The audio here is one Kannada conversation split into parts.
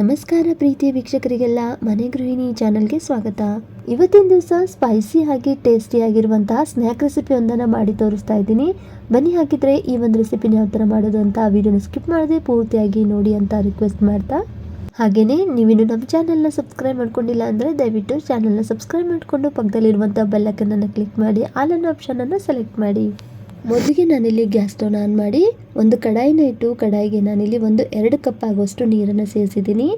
ನಮಸ್ಕಾರ ಪ್ರೀತಿಯ ವೀಕ್ಷಕರಿಗೆಲ್ಲ, ಮನೆ ಗೃಹಿಣಿ ಚಾನಲ್ಗೆ ಸ್ವಾಗತ. ಇವತ್ತಿನ ದಿವಸ ಸ್ಪೈಸಿ ಆಗಿ ಟೇಸ್ಟಿ ಆಗಿರುವಂತಹ ಸ್ನ್ಯಾಕ್ ರೆಸಿಪಿ ಒಂದನ್ನು ಮಾಡಿ ತೋರಿಸ್ತಾ ಇದ್ದೀನಿ. ಬನ್ನಿ ಹಾಕಿದರೆ ಈ ಒಂದು ರೆಸಿಪಿನ ಯಾವ ಥರ ಮಾಡೋದು ಅಂತ ವಿಡಿಯೋನ ಸ್ಕಿಪ್ ಮಾಡದೆ ಪೂರ್ತಿಯಾಗಿ ನೋಡಿ ಅಂತ ರಿಕ್ವೆಸ್ಟ್ ಮಾಡ್ತಾ. ಹಾಗೆಯೇ ನೀವಿನ್ನು ನಮ್ಮ ಚಾನಲ್ನ ಸಬ್ಸ್ಕ್ರೈಬ್ ಮಾಡ್ಕೊಂಡಿಲ್ಲ ಅಂದರೆ ದಯವಿಟ್ಟು ಚಾನಲ್ನ ಸಬ್ಸ್ಕ್ರೈಬ್ ಮಾಡಿಕೊಂಡು ಪಕ್ಕದಲ್ಲಿರುವಂಥ ಬೆಲ್ಲಕನ್ನು ಕ್ಲಿಕ್ ಮಾಡಿ ಆಲನ್ನು ಆಪ್ಷನನ್ನು ಸೆಲೆಕ್ಟ್ ಮಾಡಿ. ಮೊದಲಿಗೆ ನಾನಿಲ್ಲಿ ಗ್ಯಾಸ್ ಸ್ಟವ್ನ ಆನ್ ಮಾಡಿ ಒಂದು ಕಡಾಯಿನ ಇಟ್ಟು ಕಡಾಯಿಗೆ ನಾನಿಲ್ಲಿ ಒಂದು ಎರಡು ಕಪ್ ಆಗುವಷ್ಟು ನೀರನ್ನು ಸೇರಿಸಿದ್ದೀನಿ.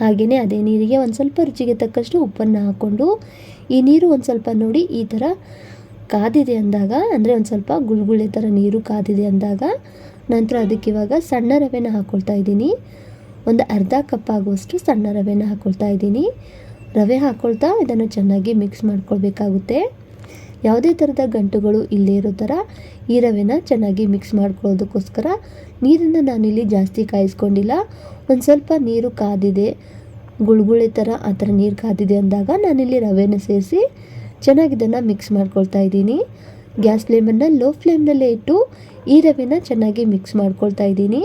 ಹಾಗೆಯೇ ಅದೇ ನೀರಿಗೆ ಒಂದು ಸ್ವಲ್ಪ ರುಚಿಗೆ ತಕ್ಕಷ್ಟು ಉಪ್ಪನ್ನು ಹಾಕ್ಕೊಂಡು, ಈ ನೀರು ಒಂದು ಸ್ವಲ್ಪ ನೋಡಿ ಈ ಥರ ಕಾದಿದೆ ಅಂದಾಗ, ಅಂದರೆ ಒಂದು ಸ್ವಲ್ಪ ಗುಳ್ಗುಳೆ ಥರ ನೀರು ಕಾದಿದೆ ಅಂದಾಗ, ನಂತರ ಅದಕ್ಕೆ ಇವಾಗ ಸಣ್ಣ ರವೆನ ಹಾಕ್ಕೊಳ್ತಾ ಇದ್ದೀನಿ. ಒಂದು ಅರ್ಧ ಕಪ್ ಆಗುವಷ್ಟು ಸಣ್ಣ ರವೆನ ಹಾಕ್ಕೊಳ್ತಾ ಇದ್ದೀನಿ. ರವೆ ಹಾಕ್ಕೊಳ್ತಾ ಇದನ್ನು ಚೆನ್ನಾಗಿ ಮಿಕ್ಸ್ ಮಾಡ್ಕೊಳ್ಬೇಕಾಗುತ್ತೆ. ಯಾವುದೇ ಥರದ ಗಂಟುಗಳು ಇಲ್ಲೇ ಇರೋ ಥರ ಈ ರವೆನ ಚೆನ್ನಾಗಿ ಮಿಕ್ಸ್ ಮಾಡ್ಕೊಳ್ಳೋದಕ್ಕೋಸ್ಕರ ನೀರನ್ನು ನಾನಿಲ್ಲಿ ಜಾಸ್ತಿ ಕಾಯಿಸ್ಕೊಂಡಿಲ್ಲ. ಒಂದು ಸ್ವಲ್ಪ ನೀರು ಕಾದಿದೆ, ಗುಳ್ಗುಳಿ ಥರ ಆ ಥರ ನೀರು ಕಾದಿದೆ ಅಂದಾಗ ನಾನಿಲ್ಲಿ ರವೆನ ಸೇರಿಸಿ ಚೆನ್ನಾಗಿ ಇದನ್ನು ಮಿಕ್ಸ್ ಮಾಡ್ಕೊಳ್ತಾ ಇದ್ದೀನಿ. ಗ್ಯಾಸ್ ಫ್ಲೇಮನ್ನು ಲೋ ಫ್ಲೇಮ್ನಲ್ಲೇ ಇಟ್ಟು ಈ ರವೆನ ಚೆನ್ನಾಗಿ ಮಿಕ್ಸ್ ಮಾಡ್ಕೊಳ್ತಾ ಇದ್ದೀನಿ.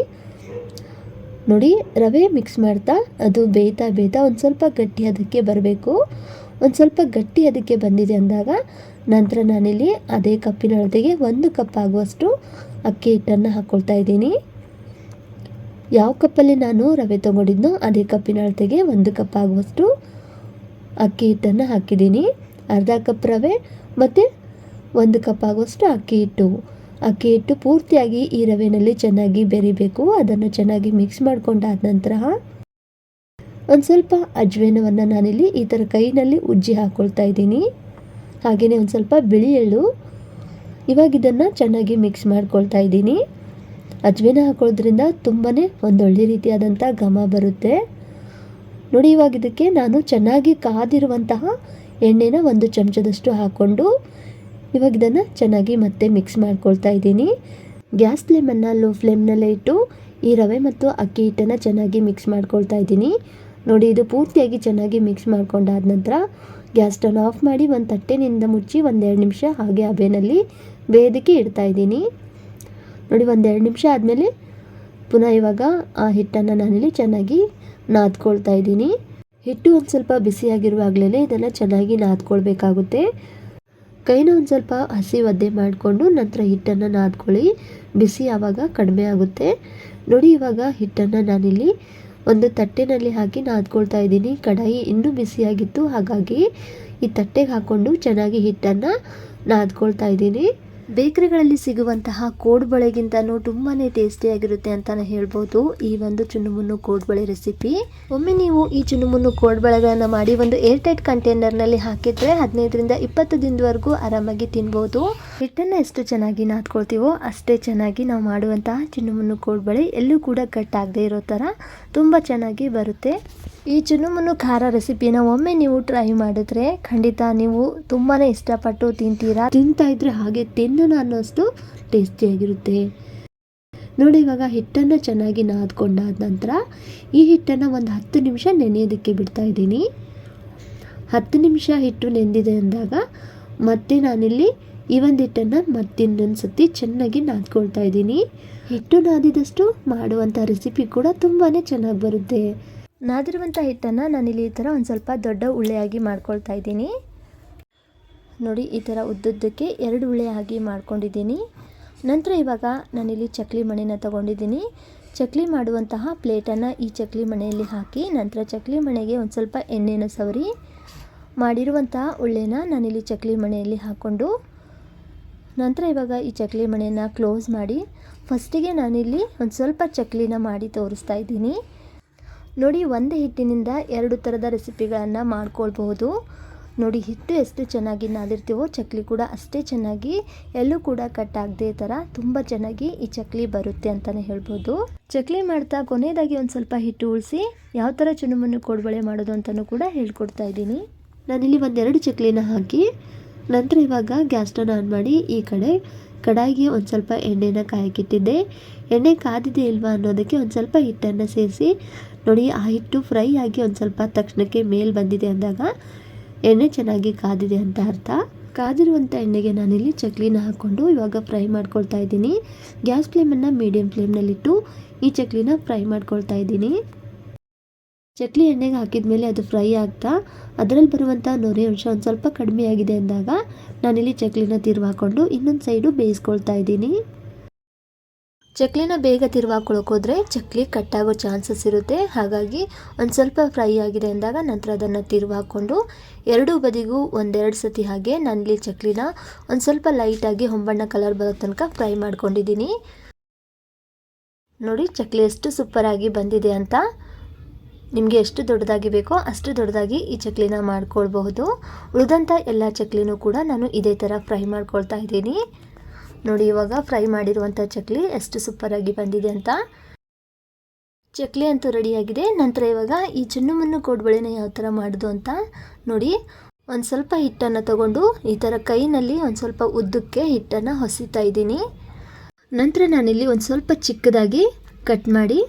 ನೋಡಿ ರವೆ ಮಿಕ್ಸ್ ಮಾಡ್ತಾ ಅದು ಬೇಯ್ತಾ ಬೇಯ್ತಾ ಒಂದು ಸ್ವಲ್ಪ ಗಟ್ಟಿ ಅದಕ್ಕೆ ಬರಬೇಕು. ಒಂದು ಸ್ವಲ್ಪ ಗಟ್ಟಿ ಅದಕ್ಕೆ ಬಂದಿದೆ ಅಂದಾಗ ನಂತರ ನಾನಿಲ್ಲಿ ಅದೇ ಕಪ್ಪಿನ ಅಳತೆಗೆ ಒಂದು ಕಪ್ ಆಗುವಷ್ಟು ಅಕ್ಕಿ ಹಿಟ್ಟನ್ನು ಹಾಕ್ಕೊಳ್ತಾ ಇದ್ದೀನಿ. ಯಾವ ಕಪ್ಪಲ್ಲಿ ನಾನು ರವೆ ತೊಗೊಂಡಿದ್ನೋ ಅದೇ ಕಪ್ಪಿನ ಅಳತೆಗೆ ಒಂದು ಕಪ್ ಆಗುವಷ್ಟು ಅಕ್ಕಿ ಹಿಟ್ಟನ್ನು ಹಾಕಿದ್ದೀನಿ. ಅರ್ಧ ಕಪ್ ರವೆ ಮತ್ತು ಒಂದು ಕಪ್ ಆಗುವಷ್ಟು ಅಕ್ಕಿ ಹಿಟ್ಟು. ಅಕ್ಕಿ ಹಿಟ್ಟು ಪೂರ್ತಿಯಾಗಿ ಈ ರವೆನಲ್ಲಿ ಚೆನ್ನಾಗಿ ಬೆರಿಬೇಕು. ಅದನ್ನು ಚೆನ್ನಾಗಿ ಮಿಕ್ಸ್ ಮಾಡ್ಕೊಂಡಾದ ನಂತರ ಒಂದು ಸ್ವಲ್ಪ ಅಜ್ವೇನವನ್ನು ನಾನಿಲ್ಲಿ ಈ ಥರ ಕೈನಲ್ಲಿ ಉಜ್ಜಿ ಹಾಕ್ಕೊಳ್ತಾ ಇದ್ದೀನಿ. ಹಾಗೆಯೇ ಒಂದು ಸ್ವಲ್ಪ ಬಿಳಿ ಎಳ್ಳು. ಇವಾಗ ಇದನ್ನು ಚೆನ್ನಾಗಿ ಮಿಕ್ಸ್ ಮಾಡ್ಕೊಳ್ತಾ ಇದ್ದೀನಿ. ಅಜ್ವೇನ ಹಾಕೊಳ್ಳೋದ್ರಿಂದ ತುಂಬಾ ಒಂದೊಳ್ಳೆ ರೀತಿಯಾದಂಥ ಘಮ ಬರುತ್ತೆ. ನೋಡಿ ಇವಾಗ ಇದಕ್ಕೆ ನಾನು ಚೆನ್ನಾಗಿ ಕಾದಿರುವಂತಹ ಎಣ್ಣೆನ ಒಂದು ಚಮಚದಷ್ಟು ಹಾಕ್ಕೊಂಡು ಇವಾಗ ಇದನ್ನು ಚೆನ್ನಾಗಿ ಮತ್ತೆ ಮಿಕ್ಸ್ ಮಾಡ್ಕೊಳ್ತಾ ಇದ್ದೀನಿ. ಗ್ಯಾಸ್ ಫ್ಲೇಮನ್ನು, ಲೋ ಫ್ಲೇಮ್ನಲ್ಲೇ ಇಟ್ಟು ಈ ರವೆ ಮತ್ತು ಅಕ್ಕಿ ಹಿಟ್ಟನ್ನು ಚೆನ್ನಾಗಿ ಮಿಕ್ಸ್ ಮಾಡ್ಕೊಳ್ತಾ ಇದ್ದೀನಿ. ನೋಡಿ, ಇದು ಪೂರ್ತಿಯಾಗಿ ಚೆನ್ನಾಗಿ ಮಿಕ್ಸ್ ಮಾಡ್ಕೊಂಡಾದ ನಂತರ ಗ್ಯಾಸ್ ಸ್ಟವ್ ಆಫ್ ಮಾಡಿ ಒಂದು ತಟ್ಟೆನಿಂದ ಮುಚ್ಚಿ ಒಂದೆರಡು ನಿಮಿಷ ಹಾಗೆ ಹಬೆನಲ್ಲಿ ಇಡ್ತಾ ಇದ್ದೀನಿ. ನೋಡಿ ಒಂದೆರಡು ನಿಮಿಷ ಆದಮೇಲೆ ಪುನಃ ಇವಾಗ ಆ ಹಿಟ್ಟನ್ನು ನಾನಿಲ್ಲಿ ಚೆನ್ನಾಗಿ ನಾದ್ಕೊಳ್ತಾ ಇದ್ದೀನಿ. ಹಿಟ್ಟು ಒಂದು ಸ್ವಲ್ಪ ಬಿಸಿಯಾಗಿರುವಾಗಲೇ ಇದನ್ನು ಚೆನ್ನಾಗಿ ನಾದ್ಕೊಳ್ಬೇಕಾಗುತ್ತೆ. ಕೈನ ಒಂದು ಸ್ವಲ್ಪ ಹಸಿ ಒದ್ದೆ ಮಾಡಿಕೊಂಡು ನಂತರ ಹಿಟ್ಟನ್ನು ನಾದ್ಕೊಳ್ಳಿ. ಬಿಸಿ ಆವಾಗ ಕಡಿಮೆ ಆಗುತ್ತೆ. ನೋಡಿ, ಇವಾಗ ಹಿಟ್ಟನ್ನು ನಾನಿಲ್ಲಿ ಒಂದು ತಟ್ಟೆನಲ್ಲಿ ಹಾಕಿ ನಾದ್ಕೊಳ್ತಾ ಇದ್ದೀನಿ. ಕಡಾಯಿ ಇನ್ನೂ ಬಿಸಿಯಾಗಿತ್ತು. ಹಾಗಾಗಿ ಈ ತಟ್ಟೆಗೆ ಹಾಕ್ಕೊಂಡು ಚೆನ್ನಾಗಿ ಹಿಟ್ಟನ್ನು ನಾದ್ಕೊಳ್ತಾ ಇದ್ದೀನಿ. ಬೇಕರಿಗಳಲ್ಲಿ ಸಿಗುವಂತಹ ಕೋಡ್ಬಳೆಗಿಂತನೂ ತುಂಬಾ ಟೇಸ್ಟಿಯಾಗಿರುತ್ತೆ ಅಂತಲೇ ಹೇಳ್ಬೋದು. ಈ ಒಂದು ಚುನುಮುನ್ನು ಕೋಡ್ಬಳೆ ರೆಸಿಪಿ ಒಮ್ಮೆ ನೀವು ಈ ಚುನುಮುನ್ನು ಕೋಡ್ಬಳೆಗಳನ್ನು ಮಾಡಿ ಒಂದು ಏರ್ ಟೈಟ್ ಕಂಟೈನರ್ನಲ್ಲಿ ಹಾಕಿದರೆ ಹದಿನೈದರಿಂದ ಇಪ್ಪತ್ತು ದಿನದವರೆಗೂ ಆರಾಮಾಗಿ ತಿನ್ಬೋದು. ಹಿಟ್ಟನ್ನು ಎಷ್ಟು ಚೆನ್ನಾಗಿ ನಾದ್ಕೊಳ್ತೀವೋ ಅಷ್ಟೇ ಚೆನ್ನಾಗಿ ನಾವು ಮಾಡುವಂತಹ ಚುನುಮುನ್ನು ಕೋಡ್ಬಳೆ ಎಲ್ಲೂ ಕೂಡ ಕಟ್ಟಾಗದೇ ಇರೋ ಥರ ತುಂಬ ಚೆನ್ನಾಗಿ ಬರುತ್ತೆ. ಈ ಚುನುಮುನು ಖಾರ ರೆಸಿಪಿನ ಒಮ್ಮೆ ನೀವು ಟ್ರೈ ಮಾಡಿದ್ರೆ ಖಂಡಿತ ನೀವು ತುಂಬಾ ಇಷ್ಟಪಟ್ಟು ತಿಂತೀರಾ? ತಿಂತಾ ಇದ್ರೆ ಹಾಗೆ ತಿನ್ನೋಣ ಅನ್ನೋಷ್ಟು ಟೇಸ್ಟಿಯಾಗಿರುತ್ತೆ ನೋಡಿ, ಇವಾಗ ಹಿಟ್ಟನ್ನು ಚೆನ್ನಾಗಿ ನಾದ್ಕೊಂಡಾದ ನಂತರ ಈ ಹಿಟ್ಟನ್ನು ಒಂದು ಹತ್ತು ನಿಮಿಷ ನೆನೆಯೋದಕ್ಕೆ ಬಿಡ್ತಾ ಇದ್ದೀನಿ. ಹತ್ತು ನಿಮಿಷ ಹಿಟ್ಟು ನೆಂದಿದೆ ಅಂದಾಗ ಮತ್ತೆ ನಾನಿಲ್ಲಿ ಈ ಒಂದು ಹಿಟ್ಟನ್ನು ಮತ್ತಿನ್ನೊಂದು ಸತಿ ಚೆನ್ನಾಗಿ ನಾದ್ಕೊಳ್ತಾ ಇದ್ದೀನಿ. ಹಿಟ್ಟು ನಾದಿದಷ್ಟು ಮಾಡುವಂಥ ರೆಸಿಪಿ ಕೂಡ ತುಂಬಾ ಚೆನ್ನಾಗಿ ಬರುತ್ತೆ. ನಾದಿರುವಂಥ ಹಿಟ್ಟನ್ನು ನಾನಿಲ್ಲಿ ಈ ಥರ ಒಂದು ಸ್ವಲ್ಪ ದೊಡ್ಡ ಉಳ್ಳೆಯಾಗಿ ಮಾಡ್ಕೊಳ್ತಾ ಇದ್ದೀನಿ. ನೋಡಿ, ಈ ಥರ ಉದ್ದುದ್ದಕ್ಕೆ ಎರಡು ಉಳ್ಳೆ ಆಗಿ ಮಾಡ್ಕೊಂಡಿದ್ದೀನಿ. ನಂತರ ಇವಾಗ ನಾನಿಲ್ಲಿ ಚಕ್ಲಿ ಮಣೆನ ತಗೊಂಡಿದ್ದೀನಿ. ಚಕ್ಲಿ ಮಾಡುವಂತಹ ಪ್ಲೇಟನ್ನು ಈ ಚಕ್ಲಿ ಮಣೆಯಲ್ಲಿ ಹಾಕಿ, ನಂತರ ಚಕ್ಲಿ ಮಣೆಗೆ ಒಂದು ಸ್ವಲ್ಪ ಎಣ್ಣೆನ ಸವರಿ ಮಾಡಿರುವಂತಹ ಉಳ್ಳೆನ ನಾನಿಲ್ಲಿ ಚಕ್ಲಿ ಮಣೆಯಲ್ಲಿ ಹಾಕ್ಕೊಂಡು, ನಂತರ ಇವಾಗ ಈ ಚಕ್ಲಿ ಮಣೆಯನ್ನು ಕ್ಲೋಸ್ ಮಾಡಿ, ಫಸ್ಟಿಗೆ ನಾನಿಲ್ಲಿ ಒಂದು ಸ್ವಲ್ಪ ಚಕ್ಲಿನ ಮಾಡಿ ತೋರಿಸ್ತಾ ಇದ್ದೀನಿ. ನೋಡಿ, ಒಂದೇ ಹಿಟ್ಟಿನಿಂದ ಎರಡು ಥರದ ರೆಸಿಪಿಗಳನ್ನು ಮಾಡ್ಕೊಳ್ಬಹುದು. ನೋಡಿ, ಹಿಟ್ಟು ಎಷ್ಟು ಚೆನ್ನಾಗಿ ನಾದಿರ್ತೀವೋ, ಚಕ್ಲಿ ಕೂಡ ಅಷ್ಟೇ ಚೆನ್ನಾಗಿ ಎಲ್ಲೂ ಕೂಡ ಕಟ್ ಆಗದೇ ಥರ ತುಂಬ ಚೆನ್ನಾಗಿ ಈ ಚಕ್ಲಿ ಬರುತ್ತೆ ಅಂತಲೇ ಹೇಳ್ಬೋದು. ಚಕ್ಲಿ ಮಾಡ್ತಾ ಕೊನೆಯದಾಗಿ ಒಂದು ಸ್ವಲ್ಪ ಹಿಟ್ಟು ಉಳಿಸಿ, ಯಾವ ಥರ ಚುನುಮನ್ನು ಕೋಡ್ಬಳೆ ಮಾಡೋದು ಅಂತಲೂ ಕೂಡ ಹೇಳ್ಕೊಡ್ತಾ ಇದ್ದೀನಿ. ನಾನಿಲ್ಲಿ ಒಂದೆರಡು ಚಕ್ಲಿನ ಹಾಕಿ, ನಂತರ ಇವಾಗ ಗ್ಯಾಸ್ ಆನ್ ಮಾಡಿ ಈ ಕಡೆ ಕಡಾಯಿಗೆ ಒಂದು ಸ್ವಲ್ಪ ಎಣ್ಣೆನ ಕಾಯಕ್ಕಿಟ್ಟಿದ್ದೆ ಎಣ್ಣೆ ಕಾದಿದೆ ಇಲ್ವಾ ಅನ್ನೋದಕ್ಕೆ ಒಂದು ಸ್ವಲ್ಪ ಹಿಟ್ಟನ್ನು ಸೇರಿಸಿ ನೋಡಿ, ಆ ಹಿಟ್ಟು ಫ್ರೈ ಆಗಿ ಒಂದು ಸ್ವಲ್ಪ ತಕ್ಷಣಕ್ಕೆ ಮೇಲೆ ಬಂದಿದೆ ಅಂದಾಗ ಎಣ್ಣೆ ಚೆನ್ನಾಗಿ ಕಾದಿದೆ ಅಂತ ಅರ್ಥ. ಕಾದಿರುವಂಥ ಎಣ್ಣೆಗೆ ನಾನಿಲ್ಲಿ ಚಕ್ಲಿನ ಹಾಕ್ಕೊಂಡು ಇವಾಗ ಫ್ರೈ ಮಾಡ್ಕೊಳ್ತಾ ಇದ್ದೀನಿ. ಗ್ಯಾಸ್ ಫ್ಲೇಮನ್ನು ಮೀಡಿಯಮ್ ಫ್ಲೇಮ್ನಲ್ಲಿಟ್ಟು ಈ ಚಕ್ಲಿನ ಫ್ರೈ ಮಾಡ್ಕೊಳ್ತಾ ಇದ್ದೀನಿ. ಚಕ್ಲಿ ಎಣ್ಣೆಗೆ ಹಾಕಿದ ಮೇಲೆ ಅದು ಫ್ರೈ ಆಗ್ತಾ ಅದರಲ್ಲಿ ಬರುವಂಥ ನೊರೆ ಅಂಶ ಒಂದು ಸ್ವಲ್ಪ ಕಡಿಮೆ ಆಗಿದೆ ಅಂದಾಗ ನಾನಿಲ್ಲಿ ಚಕ್ಲಿನ ತಿರುವು ಹಾಕ್ಕೊಂಡು ಇನ್ನೊಂದು ಸೈಡು ಬೇಯಿಸ್ಕೊಳ್ತಾ ಇದ್ದೀನಿ. ಚಕ್ಲಿನ ಬೇಗ ತಿರುವಾಕೊಳಕ್ಕೆ ಹೋದರೆ ಚಕ್ಲಿ ಕಟ್ಟಾಗೋ ಚಾನ್ಸಸ್ ಇರುತ್ತೆ. ಹಾಗಾಗಿ ಒಂದು ಸ್ವಲ್ಪ ಫ್ರೈ ಆಗಿದೆ ಅಂದಾಗ ನಂತರ ಅದನ್ನು ತಿರುವಾಕೊಂಡು ಎರಡೂ ಬದಿಗೂ ಒಂದೆರಡು ಸತಿ ಹಾಗೆ ನಾನಿಲ್ಲಿ ಚಕ್ಲಿನ ಒಂದು ಸ್ವಲ್ಪ ಲೈಟಾಗಿ ಹೊಂಬಣ್ಣ ಕಲರ್ ಬರೋ ತನಕ ಫ್ರೈ ಮಾಡ್ಕೊಂಡಿದ್ದೀನಿ. ನೋಡಿ ಚಕ್ಲಿ ಎಷ್ಟು ಸೂಪರಾಗಿ ಬಂದಿದೆ ಅಂತ. ನಿಮಗೆ ಎಷ್ಟು ದೊಡ್ಡದಾಗಿ ಬೇಕೋ ಅಷ್ಟು ದೊಡ್ಡದಾಗಿ ಈ ಚಕ್ಲಿನ ಮಾಡ್ಕೊಳ್ಬಹುದು. ಉಳಿದಂಥ ಎಲ್ಲ ಚಕ್ಲಿನೂ ಕೂಡ ನಾನು ಇದೇ ಥರ ಫ್ರೈ ಮಾಡ್ಕೊಳ್ತಾ ಇದ್ದೀನಿ. ನೋಡಿ, ಇವಾಗ ಫ್ರೈ ಮಾಡಿರುವಂಥ ಚಕ್ಲಿ ಎಷ್ಟು ಸೂಪರಾಗಿ ಬಂದಿದೆ ಅಂತ. ಚಕ್ಲಿ ಅಂತೂ ರೆಡಿಯಾಗಿದೆ ನಂತರ ಇವಾಗ ಈ ಚೆನ್ನು ಮಣ್ಣು ಕೋಡ್ಬಳೆನ ಯಾವ ಥರ ಮಾಡೋದು ಅಂತ ನೋಡಿ. ಒಂದು ಸ್ವಲ್ಪ ಹಿಟ್ಟನ್ನು ತಗೊಂಡು ಈ ಥರ ಕೈನಲ್ಲಿ ಒಂದು ಸ್ವಲ್ಪ ಉದ್ದಕ್ಕೆ ಹಿಟ್ಟನ್ನು ಹೊಸಿತಾ ಇದ್ದೀನಿ. ನಂತರ ನಾನಿಲ್ಲಿ ಒಂದು ಸ್ವಲ್ಪ ಚಿಕ್ಕದಾಗಿ ಕಟ್ ಮಾಡಿ,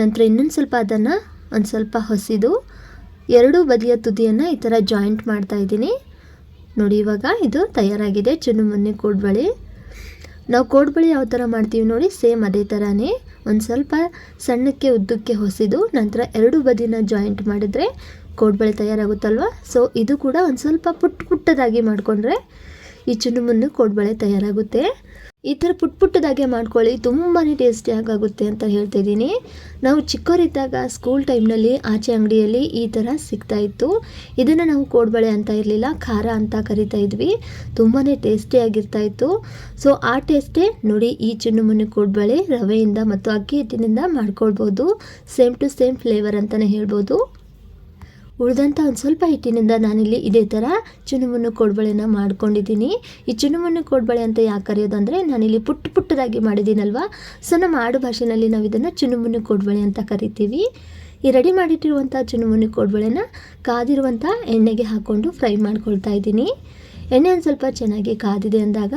ನಂತರ ಇನ್ನೊಂದು ಸ್ವಲ್ಪ ಅದನ್ನು ಒಂದು ಸ್ವಲ್ಪ ಹೊಸಿದು ಎರಡೂ ಬದಿಯ ತುದಿಯನ್ನು ಈ ಥರ ಜಾಯಿಂಟ್ ಮಾಡ್ತಾ ಇದ್ದೀನಿ. ನೋಡಿ, ಇವಾಗ ಇದು ತಯಾರಾಗಿದೆ ಚುನುಮುನ್ನೆ ಕೋಡ್ಬಳೆ. ನಾವು ಕೋಡ್ಬಳೆ ಯಾವ ಥರ ಮಾಡ್ತೀವಿ ನೋಡಿ, ಸೇಮ್ ಅದೇ ಥರನೇ. ಒಂದು ಸ್ವಲ್ಪ ಸಣ್ಣಕ್ಕೆ ಉದ್ದಕ್ಕೆ ಹೊಸಿದು, ನಂತರ ಎರಡು ಬದಿನ ಜಾಯಿಂಟ್ ಮಾಡಿದರೆ ಕೋಡ್ಬಳೆ ತಯಾರಾಗುತ್ತಲ್ವ? ಸೊ ಇದು ಕೂಡ ಒಂದು ಸ್ವಲ್ಪ ಪುಟ್ಟ ಪುಟ್ಟದಾಗಿ ಮಾಡಿಕೊಂಡ್ರೆ ಈ ಚುನುಮುನ್ನು ಕೋಡ್ಬಳೆ ತಯಾರಾಗುತ್ತೆ. ಈ ಥರ ಪುಟ್ ಪುಟ್ಟದಾಗೆ ಮಾಡ್ಕೊಳ್ಳಿ ತುಂಬಾ ಟೇಸ್ಟಿಯಾಗಿ ಆಗುತ್ತೆ ಅಂತ ಹೇಳ್ತಾ ಇದ್ದೀನಿ. ನಾವು ಚಿಕ್ಕವರಿದ್ದಾಗ ಸ್ಕೂಲ್ ಟೈಮ್ನಲ್ಲಿ ಆಚೆ ಅಂಗಡಿಯಲ್ಲಿ ಈ ಥರ ಸಿಗ್ತಾ ಇತ್ತು. ಇದನ್ನು ನಾವು ಕೋಡ್ಬಳೆ ಅಂತ ಇರಲಿಲ್ಲ, ಖಾರ ಅಂತ ಕರಿತಾ ಇದ್ವಿ. ತುಂಬಾ ಟೇಸ್ಟಿಯಾಗಿರ್ತಾ ಇತ್ತು. ಸೊ ಆ ಟೇಸ್ಟೇ ನೋಡಿ ಈ ಮುನ್ನು ಕೋಡ್ಬಳೆ ರವೆಯಿಂದ ಮತ್ತು ಅಕ್ಕಿ ಹಿಟ್ಟಿನಿಂದ ಮಾಡ್ಕೊಳ್ಬೋದು. ಸೇಮ್ ಟು ಸೇಮ್ ಫ್ಲೇವರ್ ಅಂತಲೇ ಹೇಳ್ಬೋದು. ಉಳಿದಂಥ ಒಂದು ಸ್ವಲ್ಪ ಹಿಟ್ಟಿನಿಂದ ನಾನಿಲ್ಲಿ ಇದೇ ಥರ ಚುನುಮುನ್ನು ಕೋಡ್ಬಳೆನ ಮಾಡ್ಕೊಂಡಿದ್ದೀನಿ. ಈ ಚುನುಮುನ್ನು ಕೋಡ್ಬಳೆ ಅಂತ ಯಾಕೆ ಕರೆಯೋದು ಅಂದರೆ ನಾನಿಲ್ಲಿ ಪುಟ್ಟ ಪುಟ್ಟದಾಗಿ ಮಾಡಿದ್ದೀನಲ್ವ? ಸೊ, ನಮ್ಮ ಆಡು ಭಾಷೆಯಲ್ಲಿ ನಾವು ಇದನ್ನು ಚುನುಮುನ್ನು ಕೋಡ್ಬಳೆ ಅಂತ ಕರಿತೀವಿ. ಈ ರೆಡಿ ಮಾಡಿಟ್ಟಿರುವಂಥ ಚುನುಮುನ್ನು ಕೋಡ್ಬಳೆನ ಕಾದಿರುವಂಥ ಎಣ್ಣೆಗೆ ಹಾಕ್ಕೊಂಡು ಫ್ರೈ ಮಾಡ್ಕೊಳ್ತಾ ಇದ್ದೀನಿ. ಎಣ್ಣೆ ಒಂದು ಸ್ವಲ್ಪ ಚೆನ್ನಾಗಿ ಕಾದಿದೆ ಅಂದಾಗ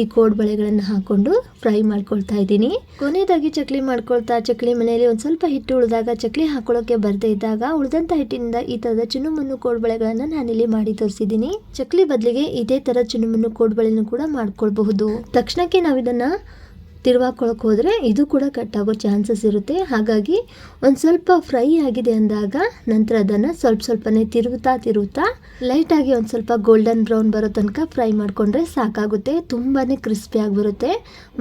ಈ ಕೋಡ್ಬಳೆಗಳನ್ನು ಹಾಕ್ಕೊಂಡು ಫ್ರೈ ಮಾಡ್ಕೊಳ್ತಾ ಇದ್ದೀನಿ. ಕೊನೆಯದಾಗಿ ಚಕ್ಲಿ ಮಾಡ್ಕೊಳ್ತಾ ಚಕ್ಲಿ ಮನೆಯಲ್ಲಿ ಒಂದು ಸ್ವಲ್ಪ ಹಿಟ್ಟು ಉಳಿದಾಗ ಚಕ್ಲಿ ಹಾಕೊಳ್ಳೋಕೆ ಬರದೇ ಇದ್ದಾಗ ಉಳಿದಂಥ ಹಿಟ್ಟಿನಿಂದ ಈ ಥರದ ಚುನುಮುನ್ನು ಕೋಡ್ಬಳೆಗಳನ್ನು ನಾನಿಲ್ಲಿ ಮಾಡಿ ತೋರಿಸಿದ್ದೀನಿ. ಚಕ್ಲಿ ಬದಲಿಗೆ ಇದೇ ಥರ ಚುನುಮುನ್ನು ಕೋಡ್ಬಳೆನೂ ಕೂಡ ಮಾಡ್ಕೊಳ್ಬಹುದು. ತಕ್ಷಣಕ್ಕೆ ನಾವು ಇದನ್ನು ತಿರುವಾಕೊಳಕ್ಕೆ ಹೋದರೆ ಇದು ಕೂಡ ಕಟ್ಟಾಗೋ ಚಾನ್ಸಸ್ ಇರುತ್ತೆ. ಹಾಗಾಗಿ ಒಂದು ಸ್ವಲ್ಪ ಫ್ರೈ ಆಗಿದೆ ಅಂದಾಗ ನಂತರ ಅದನ್ನು ಸ್ವಲ್ಪ ಸ್ವಲ್ಪನೇ ತಿರುವುತ್ತಾ ತಿರುವುತ್ತಾ ಲೈಟಾಗಿ ಒಂದು ಸ್ವಲ್ಪ ಗೋಲ್ಡನ್ ಬ್ರೌನ್ ಬರೋ ತನಕ ಫ್ರೈ ಮಾಡಿಕೊಂಡ್ರೆ ಸಾಕಾಗುತ್ತೆ. ತುಂಬಾ ಕ್ರಿಸ್ಪಿಯಾಗಿ ಬರುತ್ತೆ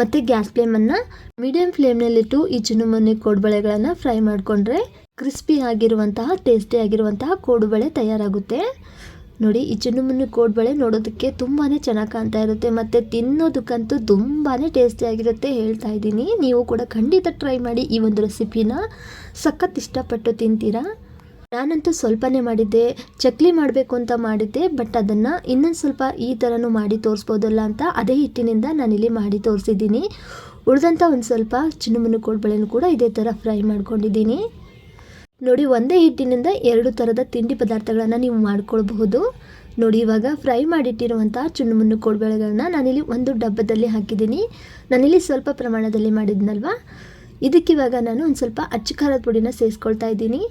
ಮತ್ತು ಗ್ಯಾಸ್ ಫ್ಲೇಮನ್ನು ಮೀಡಿಯಂ ಫ್ಲೇಮ್ನಲ್ಲಿಟ್ಟು ಈ ಮನೆ ಕೋಡುಬಳೆಗಳನ್ನು ಫ್ರೈ ಮಾಡಿಕೊಂಡ್ರೆ ಕ್ರಿಸ್ಪಿ ಆಗಿರುವಂತಹ ಟೇಸ್ಟಿ ಆಗಿರುವಂತಹ ಕೋಡುಬಳೆ ತಯಾರಾಗುತ್ತೆ. ನೋಡಿ, ಈ ಚಿನ್ನುಮುನ್ನು ಕೋಡ್ಬಳೆ ನೋಡೋದಕ್ಕೆ ತುಂಬಾ ಚೆನ್ನಾಗಿ ಕಾಣ್ತಾ ಇರುತ್ತೆ ಮತ್ತು ತಿನ್ನೋದಕ್ಕಂತೂ ತುಂಬಾ ಟೇಸ್ಟಿಯಾಗಿರುತ್ತೆ ಹೇಳ್ತಾ ಇದ್ದೀನಿ. ನೀವು ಕೂಡ ಖಂಡಿತ ಟ್ರೈ ಮಾಡಿ ಈ ಒಂದು ರೆಸಿಪಿನ ಸಖತ್ ಇಷ್ಟಪಟ್ಟು ತಿಂತೀರಾ? ನಾನಂತೂ ಸ್ವಲ್ಪನೇ ಮಾಡಿದ್ದೆ, ಚಕ್ಲಿ ಮಾಡಬೇಕು ಅಂತ ಮಾಡಿದ್ದೆ ಬಟ್ ಅದನ್ನು ಇನ್ನೊಂದು ಸ್ವಲ್ಪ ಈ ಥರನೂ ಮಾಡಿ ತೋರಿಸ್ಬೋದಲ್ಲ ಅಂತ ಅದೇ ಹಿಟ್ಟಿನಿಂದ ನಾನಿಲ್ಲಿ ಮಾಡಿ ತೋರಿಸಿದ್ದೀನಿ. ಉಳಿದಂಥ ಒಂದು ಸ್ವಲ್ಪ ಚಿನ್ನುಮುನ್ನು ಕೋಡ್ಬಳೆನೂ ಕೂಡ ಇದೇ ಥರ ಫ್ರೈ ಮಾಡ್ಕೊಂಡಿದ್ದೀನಿ. ನೋಡಿ, ಒಂದೇ ಹಿಟ್ಟಿನಿಂದ ಎರಡು ಥರದ ತಿಂಡಿ ಪದಾರ್ಥಗಳನ್ನು ನೀವು ಮಾಡ್ಕೊಳ್ಬಹುದು. ನೋಡಿ, ಇವಾಗ ಫ್ರೈ ಮಾಡಿಟ್ಟಿರುವಂಥ ಚುಣ್ಣುಮುಣ್ಣು ಕೋಡ್ಬೇಳೆಗಳನ್ನ ನಾನಿಲ್ಲಿ ಒಂದು ಡಬ್ಬದಲ್ಲಿ ಹಾಕಿದ್ದೀನಿ. ನಾನಿಲ್ಲಿ ಸ್ವಲ್ಪ ಪ್ರಮಾಣದಲ್ಲಿ ಮಾಡಿದ್ನಲ್ವಾ? ಇದಕ್ಕಿವಾಗ ನಾನು ಒಂದು ಸ್ವಲ್ಪ ಅಚ್ಚು ಖಾರದ ಪುಡಿನ ಸೇರಿಸ್ಕೊಳ್ತಾ ಇದ್ದೀನಿ.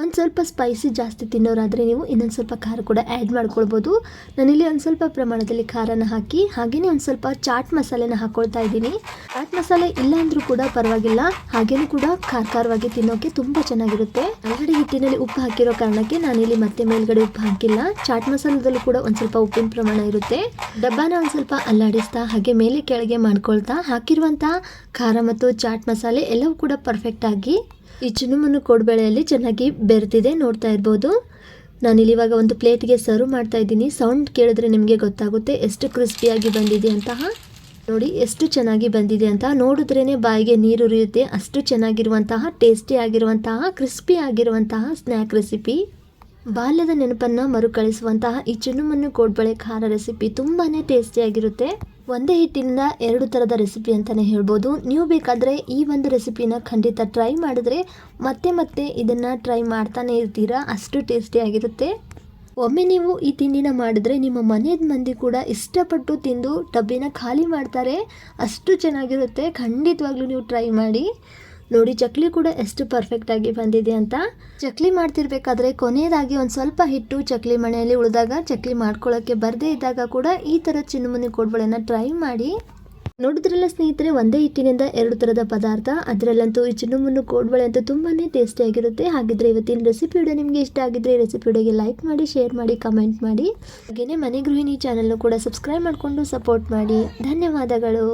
ಒಂದು ಸ್ವಲ್ಪ ಸ್ಪೈಸಿ ಜಾಸ್ತಿ ತಿನ್ನೋರಾದರೆ ನೀವು ಇನ್ನೊಂದು ಸ್ವಲ್ಪ ಖಾರ ಕೂಡ ಆ್ಯಡ್ ಮಾಡ್ಕೊಳ್ಬೋದು. ನಾನಿಲ್ಲಿ ಒಂದು ಸ್ವಲ್ಪ ಪ್ರಮಾಣದಲ್ಲಿ ಖಾರನ ಹಾಕಿ ಹಾಗೆಯೇ ಒಂದು ಸ್ವಲ್ಪ ಚಾಟ್ ಮಸಾಲೆನ ಹಾಕ್ಕೊಳ್ತಾ ಇದ್ದೀನಿ. ಚಾಟ್ ಮಸಾಲೆ ಇಲ್ಲ ಅಂದರೂ ಕೂಡ ಪರವಾಗಿಲ್ಲ. ಹಾಗೆಯೂ ಕೂಡ ಖಾರ ಖಾರವಾಗಿ ತಿನ್ನೋಕೆ ತುಂಬ ಚೆನ್ನಾಗಿರುತ್ತೆ. ಆಲ್ರೆಡಿ ಹಿಟ್ಟಿನಲ್ಲಿ ಉಪ್ಪು ಹಾಕಿರೋ ಕಾರಣಕ್ಕೆ ನಾನಿಲ್ಲಿ ಮತ್ತೆ ಮೇಲ್ಗಡೆ ಉಪ್ಪು ಹಾಕಿಲ್ಲ. ಚಾಟ್ ಮಸಾಲದಲ್ಲೂ ಕೂಡ ಒಂದು ಸ್ವಲ್ಪ ಉಪ್ಪಿನ ಪ್ರಮಾಣ ಇರುತ್ತೆ. ಡಬ್ಬಾನ ಒಂದು ಸ್ವಲ್ಪ ಅಲ್ಲಾಡಿಸ್ತಾ, ಹಾಗೆ ಮೇಲೆ ಕೆಳಗೆ ಮಾಡ್ಕೊಳ್ತಾ ಹಾಕಿರುವಂಥ ಖಾರ ಮತ್ತು ಚಾಟ್ ಮಸಾಲೆ ಎಲ್ಲವೂ ಕೂಡ ಪರ್ಫೆಕ್ಟಾಗಿ ಈ ಚುನುಮುನು ಕೊಡಬೇಳೆಯಲ್ಲಿ ಚೆನ್ನಾಗಿ ಬೆರೆದಿದೆ, ನೋಡ್ತಾ ಇರ್ಬೋದು. ನಾನಿಲ್ಲಿ ಇವಾಗ ಒಂದು ಪ್ಲೇಟ್ಗೆ ಸರ್ವ್ ಮಾಡ್ತಾ ಇದ್ದೀನಿ. ಸೌಂಡ್ ಕೇಳಿದ್ರೆ ನಿಮಗೆ ಗೊತ್ತಾಗುತ್ತೆ ಎಷ್ಟು ಕ್ರಿಸ್ಪಿಯಾಗಿ ಬಂದಿದೆ ಅಂತಹ. ನೋಡಿ, ಎಷ್ಟು ಚೆನ್ನಾಗಿ ಬಂದಿದೆ ಅಂತ. ನೋಡಿದ್ರೇ ಬಾಯಿಗೆ ನೀರು ಉರಿಯುತ್ತೆ. ಅಷ್ಟು ಚೆನ್ನಾಗಿರುವಂತಹ, ಟೇಸ್ಟಿ ಆಗಿರುವಂತಹ, ಕ್ರಿಸ್ಪಿ ಆಗಿರುವಂತಹ ಸ್ನ್ಯಾಕ್ ರೆಸಿಪಿ. ಬಾಲ್ಯದ ನೆನಪನ್ನು ಮರುಕಳಿಸುವಂತಹ ಈ ಚಿಣ್ಣುಮಣ್ಣು ಕೋಡ್ಬಳೆ ಖಾರ ರೆಸಿಪಿ ತುಂಬಾ ಟೇಸ್ಟಿಯಾಗಿರುತ್ತೆ. ಒಂದೇ ಹಿಟ್ಟಿನಿಂದ ಎರಡು ಥರದ ರೆಸಿಪಿ ಅಂತಲೇ ಹೇಳ್ಬೋದು. ನೀವು ಬೇಕಾದರೆ ಈ ಒಂದು ರೆಸಿಪಿನ ಖಂಡಿತ ಟ್ರೈ ಮಾಡಿದ್ರೆ ಮತ್ತೆ ಮತ್ತೆ ಇದನ್ನು ಟ್ರೈ ಮಾಡ್ತಾನೆ ಇರ್ತೀರಾ. ಅಷ್ಟು ಟೇಸ್ಟಿಯಾಗಿರುತ್ತೆ. ಒಮ್ಮೆ ನೀವು ಈ ತಿಂಡಿನ ಮಾಡಿದ್ರೆ ನಿಮ್ಮ ಮನೆಯದ ಮಂದಿ ಕೂಡ ಇಷ್ಟಪಟ್ಟು ತಿಂದು ಡಬ್ಬಿನ ಖಾಲಿ ಮಾಡ್ತಾರೆ. ಅಷ್ಟು ಚೆನ್ನಾಗಿರುತ್ತೆ. ಖಂಡಿತವಾಗ್ಲೂ ನೀವು ಟ್ರೈ ಮಾಡಿ. ನೋಡಿ, ಚಕ್ಲಿ ಕೂಡ ಎಷ್ಟು ಪರ್ಫೆಕ್ಟಾಗಿ ಬಂದಿದೆ ಅಂತ. ಚಕ್ಲಿ ಮಾಡ್ತಿರ್ಬೇಕಾದ್ರೆ ಕೊನೆಯದಾಗಿ ಒಂದು ಸ್ವಲ್ಪ ಹಿಟ್ಟು ಚಕ್ಲಿ ಮನೆಯಲ್ಲಿ ಉಳಿದಾಗ ಚಕ್ಲಿ ಮಾಡ್ಕೊಳ್ಳೋಕ್ಕೆ ಬರದೇ ಇದ್ದಾಗ ಕೂಡ ಈ ಥರ ಚಿನ್ನುಮುನಿ ಕೋಡ್ಬಳೆನ ಟ್ರೈ ಮಾಡಿ. ನೋಡಿದ್ರಲ್ಲ ಸ್ನೇಹಿತರೆ, ಒಂದೇ ಹಿಟ್ಟಿನಿಂದ ಎರಡು ಥರದ ಪದಾರ್ಥ. ಅದರಲ್ಲಂತೂ ಈ ಚಿನ್ನುಮುನ್ನು ಕೋಡ್ಬಳೆ ಅಂತೂ ತುಂಬಾ ಟೇಸ್ಟಿಯಾಗಿರುತ್ತೆ ಹಾಗಿದ್ರೆ ಇವತ್ತಿನ ರೆಸಿಪಿ ವಿಡಿಯೋ ನಿಮಗೆ ಇಷ್ಟ ಆಗಿದ್ರೆ ಈ ರೆಸಿಪಿ ವಿಡಿಯೋಗೆ ಲೈಕ್ ಮಾಡಿ ಶೇರ್ ಮಾಡಿ ಕಮೆಂಟ್ ಮಾಡಿ. ಹಾಗೆಯೇ ಮನೆ ಗೃಹಿಣಿ ಚಾನಲ್ನು ಕೂಡ ಸಬ್ಸ್ಕ್ರೈಬ್ ಮಾಡಿಕೊಂಡು ಸಪೋರ್ಟ್ ಮಾಡಿ. ಧನ್ಯವಾದಗಳು.